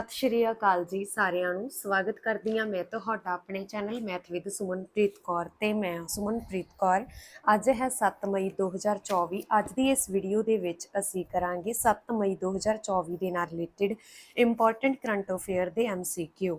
ਸਤਿ ਸ਼੍ਰੀ ਅਕਾਲ ਜੀ ਸਾਰਿਆਂ ਨੂੰ। ਸਵਾਗਤ ਕਰਦੀ ਹਾਂ ਮੈਂ ਤੁਹਾਡਾ ਆਪਣੇ channel math with Sumanpreet Kaur ਤੇ ਮੈਂ ਸੁਮਨਪ੍ਰੀਤ ਕੌਰ। ਅੱਜ ਹੈ 7 ਮਈ 2024 ਅੱਜ ਦੀ ਇਸ ਵੀਡੀਓ ਦੇ ਵਿੱਚ ਅਸੀਂ ਕਰਾਂਗੇ 7 ਮਈ 2024 ਦੇ ਨਾਲ ਰਿਲੇਟਡ ਇੰਪੋਰਟੈਂਟ ਕਰੰਟ ਅਫੇਅਰ ਦੇ ਐਮਸੀਕਿਊ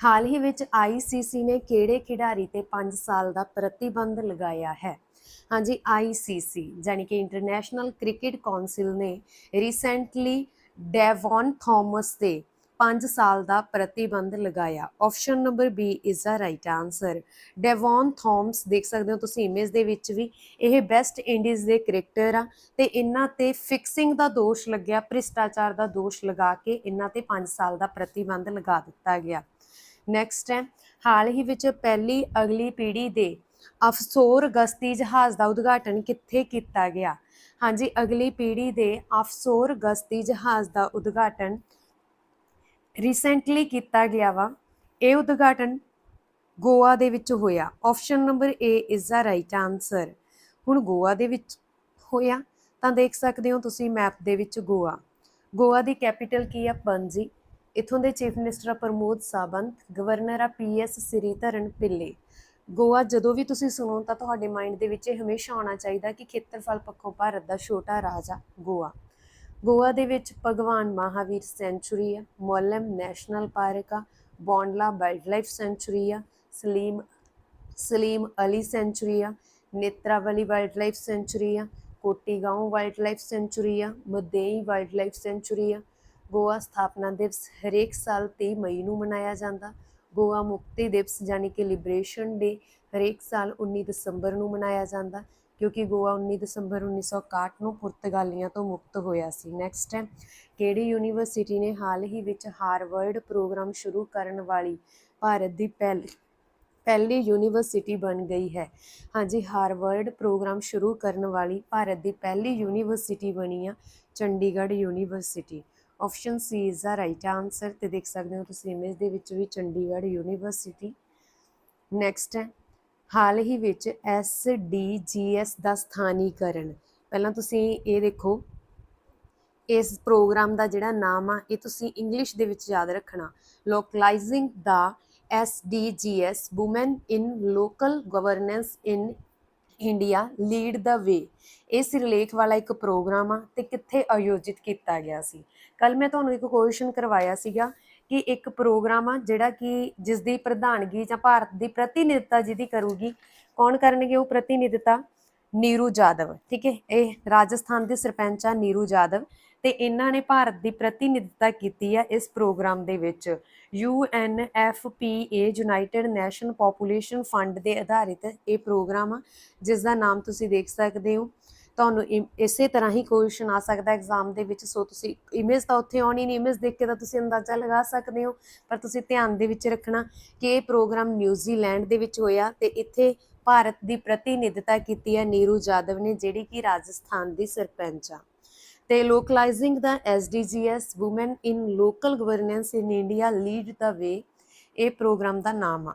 ਹਾਲ ਹੀ ਵਿੱਚ ਆਈਸੀਸੀ ਨੇ ਕਿਹੜੇ ਖਿਡਾਰੀ ਤੇ 5 ਸਾਲ ਦਾ ਪ੍ਰਤੀਬੰਧ ਲਗਾਇਆ ਹੈ? ਹਾਂਜੀ ਆਈਸੀਸੀ ਯਾਨੀ ਕਿ ਇੰਟਰਨੈਸ਼ਨਲ ਕ੍ਰਿਕਟ ਕਾਉਂਸਲ ਨੇ ਰੀਸੈਂਟਲੀ ਡੈਵਨ ਥਾਮਸ ਤੇ 5 ਸਾਲ ਦਾ ਪ੍ਰਤੀਬੰਧ ਲਗਾਇਆ। Option number B is the right answer Devon Thomas ਦੇਖ ਸਕਦੇ ਹੋ ਤੁਸੀਂ ਇਮੇਜ ਦੇ ਵਿੱਚ ਵੀ ਇਹ ਵੈਸਟ ਇੰਡੀਜ਼ ਦੇ ਕ੍ਰਿਕਟਰ ਆ ਤੇ ਇਹਨਾਂ ਤੇ ਫਿਕਸਿੰਗ ਦਾ ਦੋਸ਼ ਲੱਗਿਆ, ਭ੍ਰਿਸ਼ਟਾਚਾਰ ਦਾ ਦੋਸ਼ ਲਗਾ ਕੇ ਇਹਨਾਂ ਤੇ 5 ਸਾਲ ਦਾ ਪ੍ਰਤੀਬੰਧ ਲਗਾ ਦਿੱਤਾ ਗਿਆ। ਨੈਕਸਟ ਹੈ, ਹਾਲ ਹੀ ਵਿੱਚ ਪਹਿਲੀ ਅਗਲੀ ਪੀੜ੍ਹੀ ਦੇ ਅਫਸੋਰ ਗਸਤੀ ਜਹਾਜ਼ ਦਾ ਉਦਘਾਟਨ ਕਿੱਥੇ ਕੀਤਾ ਗਿਆ? ਹਾਂਜੀ, ਅਗਲੀ ਪੀੜ੍ਹੀ ਦੇ ਅਫਸੋਰ ਗਸਤੀ ਜਹਾਜ਼ ਦਾ ਉਦਘਾਟਨ ਰੀਸੈਂਟਲੀ ਕੀਤਾ ਗਿਆ ਵਾ। ਇਹ ਉਦਘਾਟਨ ਗੋਆ ਦੇ ਵਿੱਚ ਹੋਇਆ। Option number A is the right answer ਹੁਣ ਗੋਆ ਦੇ ਵਿੱਚ ਹੋਇਆ, ਤਾਂ ਦੇਖ ਸਕਦੇ ਹੋ ਤੁਸੀਂ ਮੈਪ ਦੇ ਵਿੱਚ ਗੋਆ। ਗੋਆ ਦੀ ਕੈਪੀਟਲ ਕੀ ਹੈ ਪਣਜੀ ਇਥੋਂ ਦੇ chief minister Pramod Sawant, governor ਆ ਪੀਐਸ ਸ੍ਰੀਧਰਨ ਪਿੱਲੇ। ਗੋਆ, ਜਦੋਂ ਵੀ ਤੁਸੀਂ ਸੁਣੋ ਤਾਂ ਤੁਹਾਡੇ ਮਾਈਂਡ ਦੇ ਵਿੱਚ ਇਹ ਹਮੇਸ਼ਾ ਆਉਣਾ ਚਾਹੀਦਾ ਕਿ ਖੇਤਰਫਲ ਪੱਖੋਂ ਭਾਰਤ ਦਾ ਛੋਟਾ ਰਾਜ ਆ, ਗੋਆ। ਗੋਆ ਦੇ ਵਿੱਚ ਭਗਵਾਨ ਮਹਾਵੀਰ ਸੈਂਚੁਰੀ ਆ ਮੋਲਮ ਨੈਸ਼ਨਲ ਪਾਰਕ ਆ, ਬੌਂਡਲਾ ਵਾਈਲਡਲਾਈਫ ਸੈਂਚੁਰੀ ਆ, ਸਲੀਮ ਸਲੀਮ ਅਲੀ ਸੈਂਚੁਰੀ ਆ, ਨੇਤਰਾਵਲੀ ਵਾਈਲਡਲਾਈਫ ਸੈਂਚੁਰੀ ਆ ਕੋਟੀਗਾਓ ਵਾਈਲਡ ਲਾਈਫ ਸੈਂਚੁਰੀ ਆ, ਮਦੇਈ ਵਾਈਲਡਲਾਈਫ ਸੈਂਚੁਰੀ ਆ ਗੋਆ ਸਥਾਪਨਾ ਦਿਵਸ ਹਰੇਕ ਸਾਲ 23 ਮਈ ਨੂੰ ਮਨਾਇਆ ਜਾਂਦਾ। ਗੋਆ ਮੁਕਤੀ ਦਿਵਸ ਯਾਨੀ ਕਿ ਲਿਬਰੇਸ਼ਨ ਡੇ ਹਰੇਕ ਸਾਲ 19 ਦਸੰਬਰ ਨੂੰ ਮਨਾਇਆ ਜਾਂਦਾ, ਕਿਉਂਕਿ ਗੋਆ 19 ਦਸੰਬਰ 1961 ਨੂੰ ਪੁਰਤਗਾਲੀਆਂ ਤੋਂ ਮੁਕਤ ਹੋਇਆ ਸੀ। ਨੈਕਸਟ ਹੈ, ਕਿਹੜੀ ਯੂਨੀਵਰਸਿਟੀ ਨੇ ਹਾਲ ਹੀ ਵਿੱਚ ਹਾਰਵਰਡ ਪ੍ਰੋਗਰਾਮ ਸ਼ੁਰੂ ਕਰਨ ਵਾਲੀ ਭਾਰਤ ਦੀ ਪਹਿਲੀ ਪਹਿਲੀ ਯੂਨੀਵਰਸਿਟੀ ਬਣ ਗਈ ਹੈ? ਹਾਂਜੀ ਹਾਰਵਰਡ ਪ੍ਰੋਗਰਾਮ ਸ਼ੁਰੂ ਕਰਨ ਵਾਲੀ ਭਾਰਤ ਦੀ ਪਹਿਲੀ ਯੂਨੀਵਰਸਿਟੀ ਬਣੀ ਆ, Chandigarh university. Option C is the right answer ਤੇ ਦੇਖ ਸਕਦੇ ਹੋ ਤੁਸੀਂ ਇਮੇਜ ਦੇ ਵਿੱਚ ਵੀ ਚੰਡੀਗੜ੍ਹ ਯੂਨੀਵਰਸਿਟੀ ਨੈਕਸਟ ਹੈ। ਹਾਲ ਹੀ ਵਿੱਚ ਐਸ ਦਾ ਸਥਾਨੀਕਰਨ। ਪਹਿਲਾਂ ਤੁਸੀਂ ਇਹ ਦੇਖੋ, ਇਸ ਪ੍ਰੋਗਰਾਮ ਦਾ ਜਿਹੜਾ ਨਾਮ ਆ, ਇਹ ਤੁਸੀਂ ਇੰਗਲਿਸ਼ ਦੇ ਵਿੱਚ ਯਾਦ ਰੱਖਣਾ। Localising the S D G SDGs women in local governance in India lead the way ਇਹ ਸਿਰਲੇਖ ਵਾਲਾ ਇੱਕ ਪ੍ਰੋਗਰਾਮ ਆ ਤੇ ਕਿੱਥੇ ਆਯੋਜਿਤ ਕੀਤਾ ਗਿਆ ਸੀ। ਕੱਲ ਮੈਂ ਤੁਹਾਨੂੰ ਇੱਕ ਕੁਐਸਚਨ ਕਰਵਾਇਆ ਸੀਗਾ ਕਿ ਇੱਕ ਪ੍ਰੋਗਰਾਮ ਆ ਜਿਹੜਾ ਕਿ ਜਿਸ ਦੀ ਪ੍ਰਧਾਨਗੀ ਜਾਂ ਭਾਰਤ ਦੀ ਪ੍ਰਤੀਨਿਧਤਾ ਜਿਹਦੀ ਕਰੂਗੀ, ਕੌਣ ਕਰਨਗੇ ਉਹ ਪ੍ਰਤੀਨਿਧਤਾ? ਨੀਰੂ ਜਾਦਵ, ਠੀਕ ਹੈ? ਇਹ ਰਾਜਸਥਾਨ ਦੇ ਸਰਪੰਚ ਆ ਨੀਰੂ ਜਾਦਵ ਤੇ ਇਹਨਾਂ ਨੇ ਭਾਰਤ ਦੀ ਪ੍ਰਤੀਨਿਧਤਾ ਕੀਤੀ ਹੈ ਇਸ ਪ੍ਰੋਗਰਾਮ ਦੇ ਵਿੱਚ। U N F P A, United Nation Population Fund ਦੇ ਆਧਾਰਿਤ ਇਹ ਪ੍ਰੋਗਰਾਮ ਆ ਜਿਸ ਦਾ ਨਾਮ ਤੁਸੀਂ ਦੇਖ ਸਕਦੇ ਹੋ। ਤੁਹਾਨੂੰ ਇਮ- ਇਸੇ ਤਰ੍ਹਾਂ ਹੀ ਕੁਐਸਚਨ ਆ ਸਕਦਾ ਐਗਜ਼ਾਮ ਦੇ ਵਿੱਚ। ਸੋ ਤੁਸੀਂ ਇਮੇਜ ਤਾਂ ਉੱਥੇ ਆਉਣੀ ਨਹੀਂ ਇਮੇਜ ਦੇਖ ਕੇ ਤਾਂ ਤੁਸੀਂ ਅੰਦਾਜ਼ਾ ਲਗਾ ਸਕਦੇ ਹੋ। ਪਰ ਤੁਸੀਂ ਧਿਆਨ ਦੇ ਵਿੱਚ ਰੱਖਣਾ ਕਿ ਇਹ ਪ੍ਰੋਗਰਾਮ ਨਿਊਜ਼ੀਲੈਂਡ ਦੇ ਵਿੱਚ ਹੋਇਆ ਤੇ ਇੱਥੇ ਭਾਰਤ ਦੀ ਪ੍ਰਤੀਨਿਧਤਾ ਕੀਤੀ ਹੈ ਨੀਰੂ ਜਾਦਵ ਨੇ, ਜਿਹੜੀ ਕਿ ਰਾਜਸਥਾਨ ਦੀ ਸਰਪੰਚ ਆ। ਤੇ localising the SDGs women in local governance in India lead the way ਇਹ ਪ੍ਰੋਗਰਾਮ ਦਾ ਨਾਮ ਆ।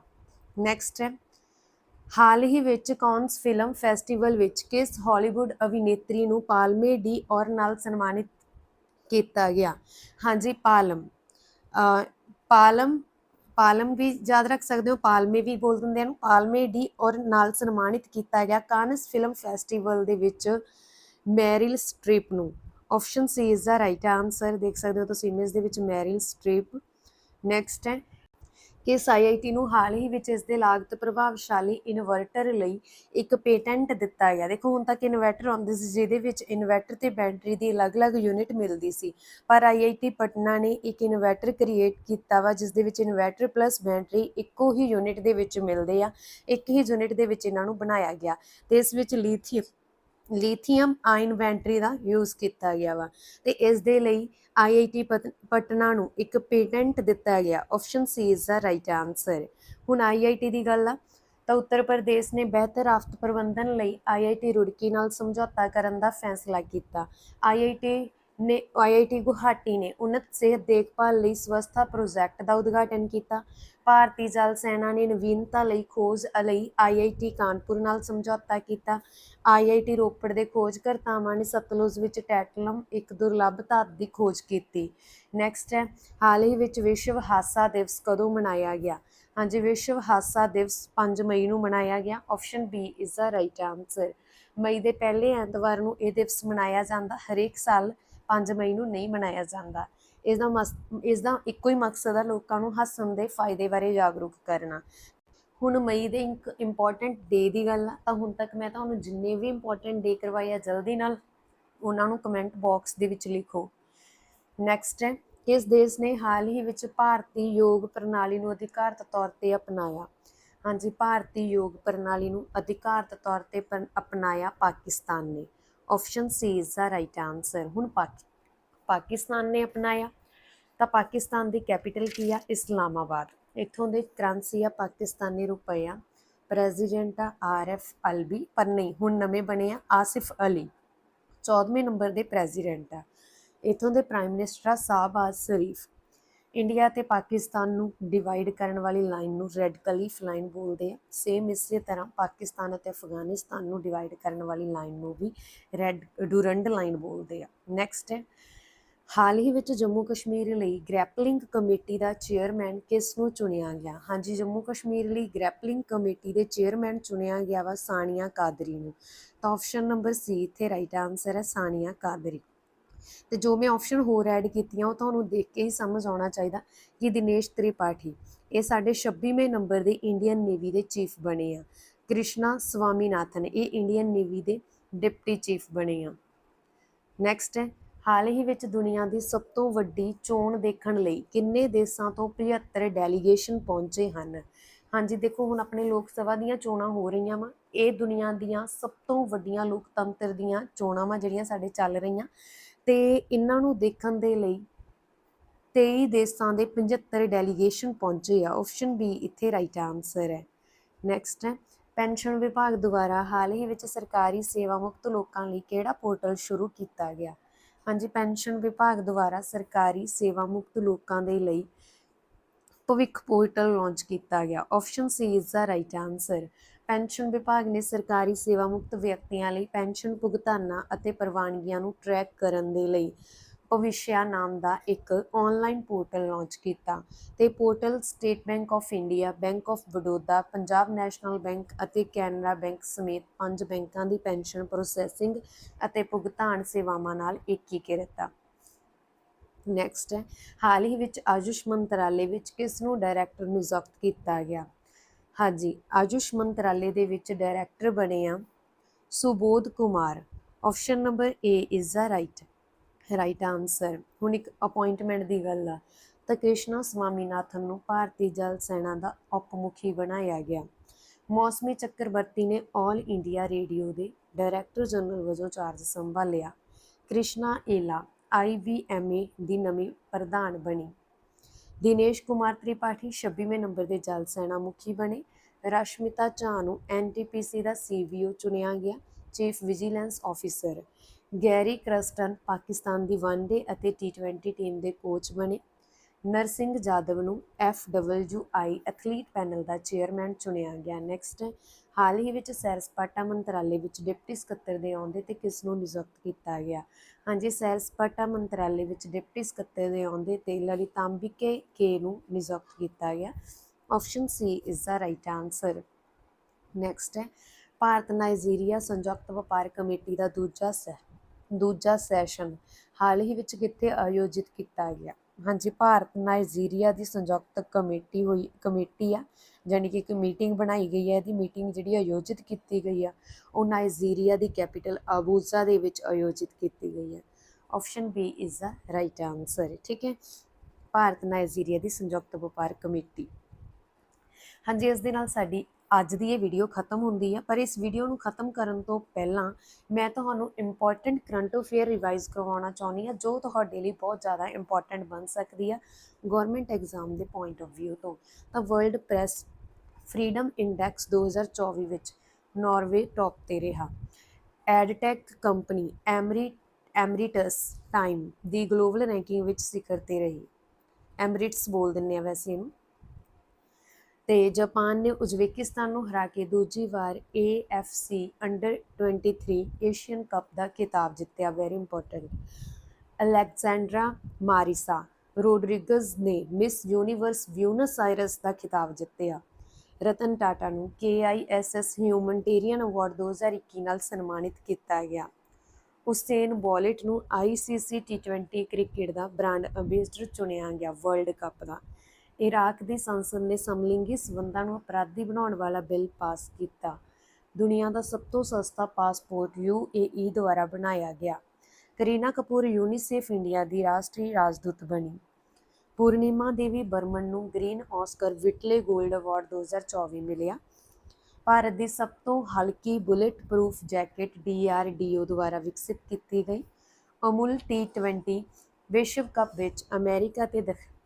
ਨੈਕਸਟ ਹੈ ਹਾਲ ਹੀ ਵਿੱਚ ਕਾਨਸ ਫਿਲਮ ਫੈਸਟੀਵਲ ਵਿੱਚ ਕਿਸ ਹਾਲੀਵੁੱਡ ਅਭਿਨੇਤਰੀ ਨੂੰ ਪਾਲਮੇ ਡੀ ਔਰ ਨਾਲ ਸਨਮਾਨਿਤ ਕੀਤਾ ਗਿਆ? ਹਾਂਜੀ, ਪਾਲਮ। ਪਾਲਮ ਪਾਲਮ ਵੀ ਯਾਦ ਰੱਖ ਸਕਦੇ ਹੋ? ਪਾਲਮੇ ਵੀ ਬੋਲ ਦਿੰਦੇ ਹਨ ਪਾਲਮੇ ਡੀ ਔਰ ਨਾਲ ਸਨਮਾਨਿਤ ਕੀਤਾ ਗਿਆ ਕਾਨਸ ਫਿਲਮ ਫੈਸਟੀਵਲ ਦੇ ਵਿੱਚ ਮੈਰਿਲ ਸਟ੍ਰਿਪ ਨੂੰ। Option C is the right answer. ਦੇਖ ਸਕਦੇ ਹੋ ਤੁਸੀਂ ਇਮੇਜ ਦੇ ਵਿੱਚ ਮੈਰਿਲ ਸਟ੍ਰਿਪ। ਨੈਕਸਟ ਹੈ। ਕਿ ਆਈਆਈਟੀ ਨੂੰ ਹਾਲ ਹੀ ਵਿੱਚ ਇਸ ਦੇ ਲਾਗਤ ਪ੍ਰਭਾਵਸ਼ਾਲੀ ਇਨਵਰਟਰ ਲਈ ਇੱਕ ਪੇਟੈਂਟ ਦਿੱਤਾ ਗਿਆ। ਦੇਖੋ, ਹੁਣ ਤੱਕ ਇਨਵਰਟਰ ਆਉਂਦੇ ਸੀ, ਜਿਹਦੇ ਵਿੱਚ ਇਨਵਰਟਰ ਤੇ ਬੈਟਰੀ ਦੀ ਅਲੱਗ-ਅਲੱਗ ਯੂਨਿਟ ਮਿਲਦੀ ਸੀ। ਪਰ ਆਈਆਈਟੀ ਪਟਨਾ ਨੇ ਇੱਕ ਇਨਵਰਟਰ ਕ੍ਰੀਏਟ ਕੀਤਾ ਵਾ ਜਿਸ ਦੇ ਵਿੱਚ ਇਨਵਰਟਰ ਪਲੱਸ ਬੈਟਰੀ ਇੱਕੋ ਹੀ ਯੂਨਿਟ ਦੇ ਵਿੱਚ ਮਿਲਦੇ ਆ, ਇੱਕ ਹੀ ਯੂਨਿਟ ਦੇ ਵਿੱਚ ਇਹਨਾਂ ਨੂੰ ਬਣਾਇਆ ਗਿਆ। ਤੇ ਇਸ ਵਿੱਚ ਲਿਥੀਅਮ ਲਿਥੀਅਮ ਆਇਨ ਬੈਟਰੀ ਦਾ ਯੂਜ਼ ਕੀਤਾ ਗਿਆ ਵਾ। ਤੇ ਇਸ ਦੇ ਲਈ ਆਈਆਈਟੀ ਪਟਨਾ ਨੂੰ ਇੱਕ ਪੇਟੈਂਟ ਦਿੱਤਾ ਗਿਆ। Option C is the right answer ਹੁਣ ਆਈਆਈਟੀ ਦੀ ਗੱਲ ਆ, ਤਾਂ ਉੱਤਰ ਪ੍ਰਦੇਸ਼ ਨੇ ਬਿਹਤਰ ਆਫਤ ਪ੍ਰਬੰਧਨ ਲਈ ਆਈਆਈਟੀ ਰੁੜਕੀ ਨਾਲ ਸਮਝੌਤਾ ਕਰਨ ਦਾ ਫੈਸਲਾ ਕੀਤਾ। ਆਈਆਈਟੀ ਨੇ ਆਈਆਈਟੀ ਗੁਹਾਟੀ ਨੇ ਉન્નਤ ਸਿਹਤ ਦੇਖਭਾਲ ਲਈ ਸਵਸਥਾ ਪ੍ਰੋਜੈਕਟ ਦਾ ਉਦਘਾਟਨ ਕੀਤਾ। ਭਾਰਤੀ ਜਲ ਸੈਨਾ ਨੇ ਨਵੀਨਤਾ ਲਈ ਖੋਜ ਲਈ ਆਈਆਈਟੀ ਕਾਨਪੁਰ ਨਾਲ ਸਮਝੌਤਾ ਕੀਤਾ। ਆਈਆਈਟੀ ਰੋਪੜ ਦੇ ਖੋਜਕਰਤਾਵਾਂ ਨੇ ਸਤਲੁਜ ਵਿੱਚ ਟੈਟਲਮ, ਇੱਕ ਦੁਰਲੱਭ ਧਾਤ ਦੀ ਖੋਜ ਕੀਤੀ। ਨੈਕਸਟ ਹੈ, ਹਾਲ ਹੀ ਵਿੱਚ ਵਿਸ਼ਵ ਹਾਸਾ ਦਿਵਸ ਕਦੋਂ ਮਨਾਇਆ ਗਿਆ? ਹਾਂਜੀ, ਵਿਸ਼ਵ ਹਾਸਾ ਦਿਵਸ 5 ਮਈ ਨੂੰ ਮਨਾਇਆ ਗਿਆ। Option B is the right answer ਮਈ ਦੇ ਪਹਿਲੇ ਐਤਵਾਰ ਨੂੰ ਇਹ ਦਿਵਸ ਮਨਾਇਆ ਜਾਂਦਾ। ਹਰੇਕ ਸਾਲ 5 ਮਈ ਨੂੰ ਨਹੀਂ ਮਨਾਇਆ ਜਾਂਦਾ। ਇਸ ਦਾ ਮਸ ਇਸ ਦਾ ਇੱਕੋ ਹੀ ਮਕਸਦ ਹੈ ਲੋਕਾਂ ਨੂੰ ਹੱਸਣ ਦੇ ਫਾਇਦੇ ਬਾਰੇ ਜਾਗਰੂਕ ਕਰਨਾ। ਹੁਣ ਮਈ ਦੇ ਇੱਕ ਇੰਪੋਰਟੈਂਟ ਡੇ ਦੀ ਗੱਲ ਆ, ਤਾਂ ਹੁਣ ਤੱਕ ਮੈਂ ਤੁਹਾਨੂੰ ਜਿੰਨੇ ਵੀ ਇੰਪੋਰਟੈਂਟ ਡੇ ਕਰਵਾਏ ਆ, ਜਲਦੀ ਨਾਲ ਉਹਨਾਂ ਨੂੰ ਕਮੈਂਟ ਬਾਕਸ ਦੇ ਵਿੱਚ ਲਿਖੋ। ਨੈਕਸਟ ਹੈ ਇਸ ਦੇਸ਼ ਨੇ ਹਾਲ ਹੀ ਵਿੱਚ ਭਾਰਤੀ ਯੋਗ ਪ੍ਰਣਾਲੀ ਨੂੰ ਅਧਿਕਾਰਤ ਤੌਰ ਤੇ ਅਪਣਾਇਆ? ਹਾਂਜੀ, ਭਾਰਤੀ ਯੋਗ ਪ੍ਰਣਾਲੀ ਨੂੰ ਅਧਿਕਾਰਤ ਤੌਰ ਤੇ ਪਨ- ਅਪਣਾਇਆ ਪਾਕਿਸਤਾਨ ਨੇ। Option C is the right answer ਹੁਣ ਪਾਕ- ਪਾਕਿਸਤਾਨ ਨੇ ਅਪਣਾਇਆ। ਤਾਂ ਪਾਕਿਸਤਾਨ ਦੀ ਕੈਪੀਟਲ ਕੀ ਆ? ਇਸਲਾਮਾਬਾਦ। ਇੱਥੋਂ ਦੇ ਕਰੰਸੀ ਆ ਪਾਕਿਸਤਾਨੀ ਰੁਪਏ ਆ। ਪ੍ਰੈਜ਼ੀਡੈਂਟ ਆ ਆਰ ਐਫ ਅਲਬੀ ਪਰ ਨਹੀਂ, ਹੁਣ ਨਵੇਂ ਬਣੇ ਆ ਆਸਿਫ ਅਲੀ। 14ਵੇਂ ਨੰਬਰ ਦੇ ਪ੍ਰੈਜ਼ੀਡੈਂਟ ਆ। ਇੱਥੋਂ ਦੇ ਪ੍ਰਾਈਮ ਮਿਨਿਸਟਰ ਆ ਸਾਹਬਾਜ਼ ਸ਼ਰੀਫ। ਇੰਡੀਆ ਤੇ ਪਾਕਿਸਤਾਨ ਨੂੰ ਡਿਵਾਈਡ ਕਰਨ ਵਾਲੀ ਲਾਈਨ ਨੂੰ ਰੈੱਡ ਕਲੀਫ ਲਾਈਨ ਬੋਲਦੇ ਆ। ਸੇਮ ਇਸੇ ਤਰ੍ਹਾਂ ਪਾਕਿਸਤਾਨ ਅਤੇ ਅਫਗਾਨਿਸਤਾਨ ਨੂੰ ਡਿਵਾਈਡ ਕਰਨ ਵਾਲੀ ਲਾਈਨ ਨੂੰ ਵੀ ਰੈੱਡ ਡੂਰੰਡ ਲਾਈਨ ਬੋਲਦੇ ਆ। ਨੈਕਸਟ ਹੈ ਹਾਲ ਹੀ ਵਿੱਚ ਜੰਮੂ ਕਸ਼ਮੀਰ ਲਈ ਗ੍ਰੈਪਲਿੰਗ ਕਮੇਟੀ ਦਾ ਚੇਅਰਮੈਨ ਕਿਸ ਨੂੰ ਚੁਣਿਆ ਗਿਆ? ਹਾਂਜੀ, ਜੰਮੂ ਕਸ਼ਮੀਰ ਲਈ ਗ੍ਰੈਪਲਿੰਗ ਕਮੇਟੀ ਦੇ ਚੇਅਰਮੈਨ ਚੁਣਿਆ ਗਿਆ ਵਾ ਸਾਨੀਆ ਕਾਦਰੀ ਨੂੰ। ਤਾਂ ਆਪਸ਼ਨ ਨੰਬਰ ਸੀ ਇੱਥੇ ਰਾਈਟ ਆਨਸਰ ਹੈ, ਸਾਨੀਆ ਕਾਦਰੀ। ਤੇ ਜੋ ਮੈਂ ਆਪਸ਼ਨ ਹੋਰ ਐਡ ਕੀਤੀਆਂ, ਉਹ ਤੁਹਾਨੂੰ ਦੇਖ ਕੇ ਹੀ ਸਮਝ ਆਉਣਾ ਚਾਹੀਦਾ ਕਿ ਦਿਨੇਸ਼ ਤ੍ਰਿਪਾਠੀ, ਇਹ ਸਾਡੇ 26ਵੇਂ ਨੰਬਰ ਦੇ ਇੰਡੀਅਨ ਨੇਵੀ ਦੇ ਚੀਫ ਬਣੇ ਆ। ਕ੍ਰਿਸ਼ਨਾ ਸਵਾਮੀਨਾਥਨ, ਇਹ ਇੰਡੀਅਨ ਨੇਵੀ ਦੇ ਡਿਪਟੀ ਚੀਫ ਬਣੇ ਆ। ਨੈਕਸਟ ਹੈ, ਹਾਲ ਹੀ ਵਿੱਚ ਦੁਨੀਆ ਦੀ ਸਭ ਤੋਂ ਵੱਡੀ ਚੋਣ ਦੇਖਣ ਲਈ ਕਿੰਨੇ ਦੇਸ਼ਾਂ ਤੋਂ 75 ਡੈਲੀਗੇਸ਼ਨ ਪਹੁੰਚੇ ਹਨ? ਹਾਂਜੀ, ਦੇਖੋ, ਹੁਣ ਆਪਣੇ ਲੋਕ ਸਭਾ ਦੀਆਂ ਚੋਣਾਂ ਹੋ ਰਹੀਆਂ ਵਾ। ਇਹ ਦੁਨੀਆ ਦੀਆਂ ਸਭ ਤੋਂ ਵੱਡੀਆਂ ਲੋਕਤੰਤਰ ਦੀਆਂ ਚੋਣਾਂ ਵਾ ਜਿਹੜੀਆਂ ਸਾਡੇ ਚੱਲ ਰਹੀਆਂ। ਤੇ ਇਹਨਾਂ ਨੂੰ ਦੇਖਣ ਦੇ ਲਈ 23 ਦੇਸ਼ਾਂ ਦੇ 75 ਡੈਲੀਗੇਸ਼ਨ ਪਹੁੰਚੇ ਆ। ਆਪਸ਼ਨ ਬੀ ਇੱਥੇ ਰਾਈਟ ਆਨਸਰ ਹੈ। ਨੈਕਸਟ ਹੈ, ਪੈਨਸ਼ਨ ਵਿਭਾਗ ਦੁਆਰਾ ਹਾਲ ਹੀ ਵਿੱਚ ਸਰਕਾਰੀ ਸੇਵਾ ਮੁਕਤ ਲੋਕਾਂ ਲਈ ਕਿਹੜਾ ਪੋਰਟਲ ਸ਼ੁਰੂ ਕੀਤਾ ਗਿਆ? ਹਾਂਜੀ, ਪੈਨਸ਼ਨ ਵਿਭਾਗ ਦੁਆਰਾ ਸਰਕਾਰੀ ਸੇਵਾ ਮੁਕਤ ਲੋਕਾਂ ਦੇ ਲਈ ਭਵਿੱਖ ਪੋਰਟਲ ਲਾਂਚ ਕੀਤਾ ਗਿਆ। Option C is the right answer pension ਵਿਭਾਗ ਨੇ ਸਰਕਾਰੀ ਸੇਵਾ ਮੁਕਤ ਵਿਅਕਤੀਆਂ ਲਈ ਪੈਨਸ਼ਨ ਭੁਗਤਾਨਾਂ ਅਤੇ ਪ੍ਰਵਾਨਗੀਆਂ ਨੂੰ ਟਰੈਕ ਕਰਨ ਦੇ ਲਈ ਭਵਿਸ਼ਿਆ ਨਾਮ ਦਾ ਇੱਕ ਆਨਲਾਈਨ ਪੋਰਟਲ ਲਾਂਚ ਕੀਤਾ ਤੇ portal State Bank of India Bank of Baroda Punjab National Bank ਅਤੇ ਕੈਨਰਾ ਬੈਂਕ ਸਮੇਤ ਪੰਜ ਬੈਂਕਾਂ ਦੀ ਪੈਨਸ਼ਨ ਪ੍ਰੋਸੈਸਿੰਗ ਅਤੇ ਭੁਗਤਾਨ ਸੇਵਾਵਾਂ ਨਾਲ ਏਕੀਕ੍ਰਿਤ ਆ। ਨੈਕਸਟ ਹੈ, ਹਾਲ ਹੀ ਵਿੱਚ ਆਯੁਸ਼ ਮੰਤਰਾਲੇ ਵਿੱਚ ਕਿਸ ਨੂੰ ਡਾਇਰੈਕਟਰ ਨਿਯੁਕਤ ਕੀਤਾ ਗਿਆ? ਹਾਂਜੀ, ਆਯੁਸ਼ ਮੰਤਰਾਲੇ ਦੇ ਵਿੱਚ ਡਾਇਰੈਕਟਰ ਬਣੇ ਆ Subodh Kumar. Option number A is the right right answer ਹੁਣ ਇੱਕ ਅਪਾਇੰਟਮੈਂਟ ਦੀ ਗੱਲ ਆ। ਤਾਂ ਕ੍ਰਿਸ਼ਨਾ ਸਵਾਮੀਨਾਥਨ ਨੂੰ ਭਾਰਤੀ ਜਲ ਸੈਨਾ ਦਾ ਉਪ ਮੁਖੀ ਬਣਾਇਆ ਗਿਆ। ਮੌਸਮੀ ਚੱਕਰਵਰਤੀ ਨੇ ਆਲ ਇੰਡੀਆ ਰੇਡੀਓ ਦੇ ਡਾਇਰੈਕਟਰ ਜਨਰਲ ਵਜੋਂ ਚਾਰਜ ਸੰਭਾਲਿਆ। ਕ੍ਰਿਸ਼ਨਾ ਏਲਾ ਆਈਵੀਐਮਏ ਦੀ ਨਵੀਂ ਪ੍ਰਧਾਨ ਬਣੀ। ਦਿਨੇਸ਼ ਕੁਮਾਰ ਤ੍ਰਿਪਾਠੀ 26ਵੇਂ ਨੰਬਰ ਦੇ ਜਲ ਸੈਨਾ ਮੁਖੀ ਬਣੇ। ਰਸ਼ਮਿਤਾ ਝਾ ਨੂੰ ਐਨਟੀਪੀਸੀ ਦਾ ਸੀਵੀਓ ਚੁਣਿਆ ਗਿਆ, chief vigilance officer. Gary Kirsten Pakistan ਦੀ ਵਨਡੇ ਅਤੇ ਟੀ20 ਟੀਮ ਦੇ ਕੋਚ ਬਣੇ। ਨਰਸਿੰਘ ਜਾਦਵ ਨੂੰ ਐਫਡਬਲਯੂਆਈ ਐਥਲੀਟ ਪੈਨਲ ਦਾ ਚੇਅਰਮੈਨ ਚੁਣਿਆ ਗਿਆ। ਨੈਕਸਟ ਹਾਲ ਹੀ ਵਿੱਚ ਸੈਰ ਸਪਾਟਾ ਮੰਤਰਾਲੇ ਵਿੱਚ ਡਿਪਟੀ ਸਕੱਤਰ ਦੇ ਆਉਂਦੇ ਤੇ ਕਿਸ ਨੂੰ ਨਿਯੁਕਤ ਕੀਤਾ ਗਿਆ। ਹਾਂਜੀ, ਸੈਰ ਸਪਾਟਾ ਮੰਤਰਾਲੇ ਵਿੱਚ ਡਿਪਟੀ ਸਕੱਤਰ ਦੇ ਆਉਂਦੇ ਤੇ ਲਲਿਤਾਂਬਿਕੇ ਕੇ ਨੂੰ ਨਿਯੁਕਤ ਕੀਤਾ ਗਿਆ। Option C is the right answer. Next ਹੈ, ਭਾਰਤ ਨਾਈਜੀਰੀਆ ਸੰਯੁਕਤ ਵਪਾਰ ਕਮੇਟੀ ਦਾ ਦੂਜਾ ਸੈ, ਦੂਜਾ ਸੈਸ਼ਨ ਹਾਲ ਹੀ ਵਿੱਚ ਕਿੱਥੇ ਆਯੋਜਿਤ ਕੀਤਾ ਗਿਆ? ਹਾਂਜੀ, ਭਾਰਤ ਨਾਈਜੀਰੀਆ ਦੀ ਸੰਯੁਕਤ ਕਮੇਟੀ ਹੋਈ, ਕਮੇਟੀ ਆ, ਜਾਣੀ ਕਿ ਇੱਕ ਮੀਟਿੰਗ ਬਣਾਈ ਗਈ ਹੈ, ਇਹਦੀ ਮੀਟਿੰਗ ਜਿਹੜੀ ਆਯੋਜਿਤ ਕੀਤੀ ਗਈ ਆ, ਉਹ ਨਾਈਜੀਰੀਆ ਦੀ ਕੈਪੀਟਲ ਆਬੂਜਾ ਦੇ ਵਿੱਚ ਆਯੋਜਿਤ ਕੀਤੀ ਗਈ ਹੈ। Option B is the right answer ਠੀਕ ਹੈ? ਭਾਰਤ ਨਾਈਜੀਰੀਆ ਦੀ ਸੰਯੁਕਤ ਵਪਾਰ ਕਮੇਟੀ। ਹਾਂਜੀ, ਇਸ ਦੇ ਨਾਲ ਸਾਡੀ ਅੱਜ ਦੀ ਇਹ ਵੀਡੀਓ ਖਤਮ ਹੁੰਦੀ ਹੈ ਪਰ ਇਸ ਵੀਡੀਓ ਨੂੰ ਖਤਮ ਕਰਨ ਤੋਂ ਪਹਿਲਾਂ ਮੈਂ ਤੁਹਾਨੂੰ ਇੰਪੋਰਟੈਂਟ ਕਰੰਟ ਅਫੇਅਰ ਰਿਵਾਈਜ਼ ਕਰਵਾਉਣਾ ਚਾਹੁੰਦੀ ਹਾਂ, ਜੋ ਤੁਹਾਡੇ ਲਈ ਬਹੁਤ ਜ਼ਿਆਦਾ ਇੰਪੋਰਟੈਂਟ ਬਣ ਸਕਦੀ ਹੈ ਗਵਰਨਮੈਂਟ ਐਗਜ਼ਾਮ ਦੇ ਪੁਆਇੰਟ ਆਫ View ਤੋਂ। ਤਾਂ ਵਰਲਡ ਪ੍ਰੈਸ ਫਰੀडम ਇੰਡੈਕਸ 2024 ਵਿੱਚ ਨਾਰਵੇ ਟੌਪ ਤੇ ਰਿਹਾ। ਐਡਟੈਕ ਕੰਪਨੀ ਐਮਰੀ ਐਮਰੀਟਸ ਟਾਈਮ ਦੀ ਗਲੋਬਲ ਰੈਂਕਿੰਗ ਵਿੱਚ ਸਿਖਰ ਤੇ ਰਹੀ। ਐਮਰਿਟਸ ਬੋਲ ਦਿੰਨੇ ਆ ਵੈਸੇ ਇਹਨੂੰ। ਤੇ ਜਾਪਾਨ ਨੇ ਉਜ਼ਬੇਕਿਸਤਾਨ ਨੂੰ ਹਰਾ ਕੇ ਦੂਜੀ ਵਾਰ AFC ਅੰਡਰ 23 ਏਸ਼ੀਅਨ ਕੱਪ ਦਾ ਖਿਤਾਬ ਜਿੱਤਿਆ very important Alexandra Marisa, Rodriguez ਨੇ ਮਿਸ ਯੂਨੀਵਰਸ ਬਿਊਨਸ ਆਇਰਸ ਦਾ ਖਿਤਾਬ ਜਿੱਤਿਆ। ਰਤਨ ਟਾਟਾ ਨੂੰ KISS ਹਿਊਮਨਟੇਰੀਅਨ ਅਵਾਰਡ 2021 ਨਾਲ ਸਨਮਾਨਿਤ ਕੀਤਾ ਗਿਆ। ਉਸੇਨ ਬੋਲਟ ਨੂੰ ICC T20 ਕ੍ਰਿਕਟ ਦਾ ਬ੍ਰਾਂਡ ਅੰਬੈਸਡਰ ਚੁਣਿਆ ਗਿਆ, ਵਰਲਡ ਕੱਪ ਦਾ। ਇਰਾਕ ਦੀ ਸੰਸਦ ਨੇ ਸਮਲਿੰਗੀ ਸੰਬੰਧਾਂ ਨੂੰ ਅਪਰਾਧੀ ਬਣਾਉਣ ਵਾਲਾ ਬਿੱਲ ਪਾਸ ਕੀਤਾ। ਦੁਨੀਆ ਦਾ ਸਭ ਤੋਂ ਸਸਤਾ ਪਾਸਪੋਰਟ UAE ਦੁਆਰਾ ਬਣਾਇਆ ਗਿਆ। ਕਰੀਨਾ ਕਪੂਰ ਯੂਨੀਸੇਫ ਇੰਡੀਆ ਦੀ ਰਾਸ਼ਟਰੀ ਰਾਜਦੂਤ ਬਣੀ। ਪੂਰਨਿਮਾ ਦੇਵੀ ਬਰਮਨ ਨੂੰ ਗ੍ਰੀਨ ਆਸਕਰ ਵਿਟਲੇ 골ਡ ਅਵਾਰਡ 2024 ਮਿਲਿਆ। ਭਾਰਤ ਦੀ ਸਭ ਤੋਂ ਹਲਕੀ ਬੁਲੇਟ ਪ੍ਰੂਫ ਜੈਕਟ DRDO ਦੁਆਰਾ ਵਿਕਸਿਤ ਕੀਤੀ ਗਈ। ਅਮੁਲ T20 ਵਿਸ਼ਵ ਕੱਪ ਵਿੱਚ ਅਮਰੀਕਾ ਤੇ ਦਖ-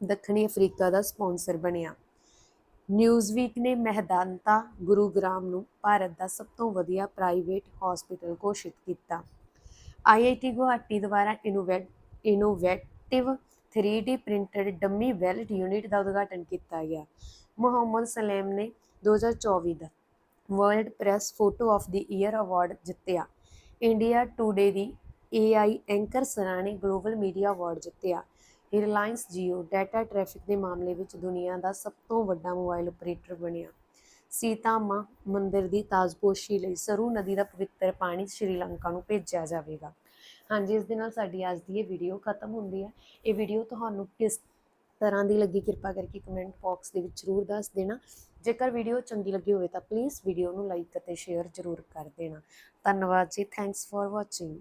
ਦੱਖਣੀ ਅਫਰੀਕਾ ਦਾ ਸਪਾਂਸਰ ਬਣਿਆ। ਨਿਊਜ਼ਵੀਕ ਨੇ ਮਹਿਦਾਨਤਾ ਗੁਰੂਗ੍ਰਾਮ ਨੂੰ ਭਾਰਤ ਦਾ ਸਭ ਤੋਂ ਵਧੀਆ ਪ੍ਰਾਈਵੇਟ ਹਸਪੀਟਲ ਘੋਸ਼ਿਤ ਕੀਤਾ। ਆਈਆਈਟੀ ਗੁਹਾਟੀ ਦੁਆਰਾ innovate innovative 3D printed dummy ਵੈਲਟ unit ਦਾ ਉਦਘਾਟਨ ਕੀਤਾ ਗਿਆ। ਮੁਹੰਮਦ ਸਲੇਮ ਨੇ 2024 ਦਾ World Press Photo of the Year award ਜਿੱਤਿਆ। ਇੰਡੀਆ ਟੂਡੇ ਦੀ AI ਐਂਕਰ ਸਰਾਣੇ ਗਲੋਬਲ ਮੀਡੀਆ ਅਵਾਰਡ ਜਿੱਤਿਆ। ਰਿਲਾਇੰਸ ਜੀਓ ਡਾਟਾ ਟ੍ਰੈਫਿਕ ਦੇ ਮਾਮਲੇ ਵਿੱਚ ਦੁਨੀਆ ਦਾ ਸਭ ਤੋਂ ਵੱਡਾ ਮੋਬਾਈਲ ਆਪਰੇਟਰ ਬਣਿਆ। ਸੀਤਾ ਮਾਂ ਮੰਦਿਰ ਦੀ ਤਾਜ਼ਪੋਸ਼ੀ ਲਈ ਸਰੂ ਨਦੀ ਦਾ ਪਵਿੱਤਰ ਪਾਣੀ ਸ਼੍ਰੀਲੰਕਾ ਨੂੰ ਭੇਜਿਆ ਜਾਵੇਗਾ। ਹਾਂਜੀ, ਇਸ ਦੇ ਨਾਲ ਸਾਡੀ ਅੱਜ ਦੀ ਇਹ ਵੀਡੀਓ ਖਤਮ ਹੁੰਦੀ ਹੈ। ਇਹ ਵੀਡੀਓ ਤੁਹਾਨੂੰ ਕਿਸ ਤਰ੍ਹਾਂ ਦੀ ਲੱਗੀ ਕਿਰਪਾ ਕਰਕੇ ਕਮੈਂਟ ਬਾਕਸ ਦੇ ਵਿੱਚ ਜ਼ਰੂਰ ਦੱਸ ਦੇਣਾ। ਜੇਕਰ ਵੀਡੀਓ ਚੰਗੀ ਲੱਗੀ ਹੋਵੇ ਤਾਂ ਪਲੀਜ਼ ਵੀਡੀਓ ਨੂੰ ਲਾਈਕ ਅਤੇ ਸ਼ੇਅਰ ਜ਼ਰੂਰ ਕਰ ਦੇਣਾ। ਧੰਨਵਾਦ ਜੀ ਥੈਂਕਸ ਫॉर ਵਾਚਿੰਗ